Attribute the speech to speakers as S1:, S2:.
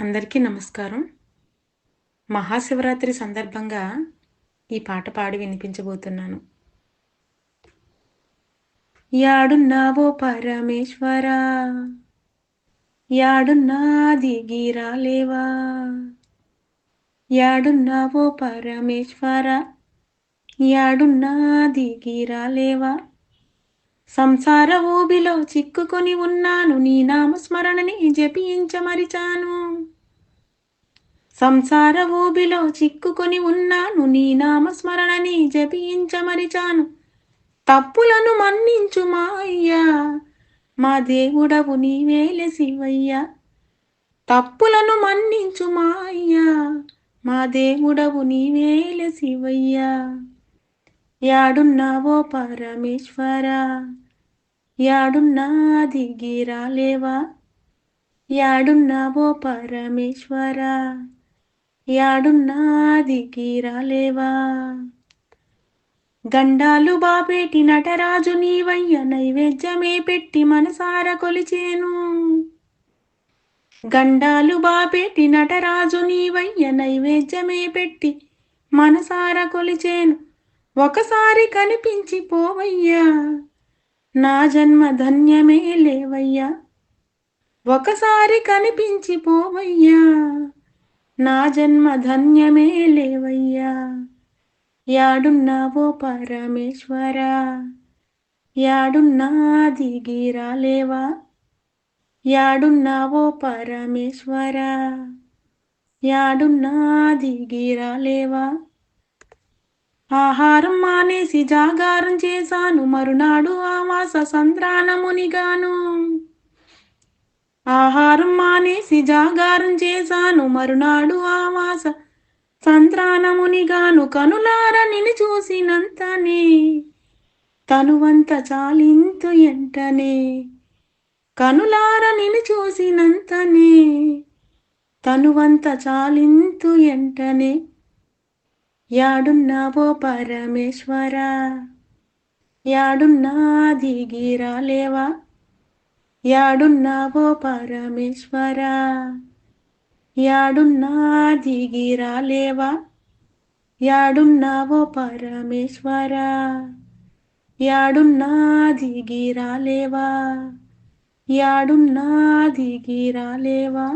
S1: అందరికీ నమస్కారం. మహాశివరాత్రి సందర్భంగా ఈ పాట పాడి వినిపించబోతున్నాను. యాడున్నావో పరమేశ్వరా యాడున్నాది గీరాలేవా యాడున్నావో పరమేశ్వరా యాడున్నాది గీరాలేవా సంసార ఊబిలో చిక్కుకొని ఉన్నాను. నీ నామస్మరణని జపించమరిచాను. సంసార ఊబిలో చిక్కుకొని ఉన్నాను. నీ నామస్మరణని జపించమరిచాను. తప్పులను మన్నించు మా అయ్యా మా దేవుడవు నీవేలే శివయ్యా. తప్పులను మన్నించు మా అయ్యా మా దేవుడవు నీవేలే శివయ్యా. యాడున్నావో పరమేశ్వర యాడున్నా దిగిరాలేవా యాడున్నావో పరమేశ్వర యాడున్నా దిగిరాలేవా గండాలు బాపేటి నటరాజు నీవయ్య నైవేద్యమే పెట్టి మనసార కొలిచేను. గండాలు బాపేటి నటరాజు నీవయ్య నైవేద్యమే పెట్టి మనసార కొలిచేను. ఒకసారి కనిపించి పోవయ్యా నా జన్మ ధన్యమే లేవయ్యా. ఒకసారి కనిపించి పోవయ్యా నా జన్మ ధన్యమే లేవయ్యా. యాడున్నావో పరమేశ్వరా. యాడున్నాది గీరాలేవా యాడున్నావో పరమేశ్వరా. యాడున్నాది గీరాలేవా ఆహారం మానేసి జాగారం చేశాను. మరునాడు ఆవాస సంద్రానమునిగాను ఆహారం మానేసి జాగారం చేశాను. మరునాడు ఆవాస సంద్రానమునిగాను కనులార నిన్ను చూసినంతనే తనువంత చాలింతు ఎంటనే. కనులార నిన్ను చూసినంతనే తనువంత చాలింతు ఎంటనే. యాడున్నావో పరమేశ్వర యాడున్నా దిగిరాలేవా యాడున్నావో పరమేశ్వర యాడున్నా దిగిరాలేవా యాడున్నావో పరమేశ్వర యాడున్నా దిగిరాలేవా యాడున్నా దిగిరాలేవా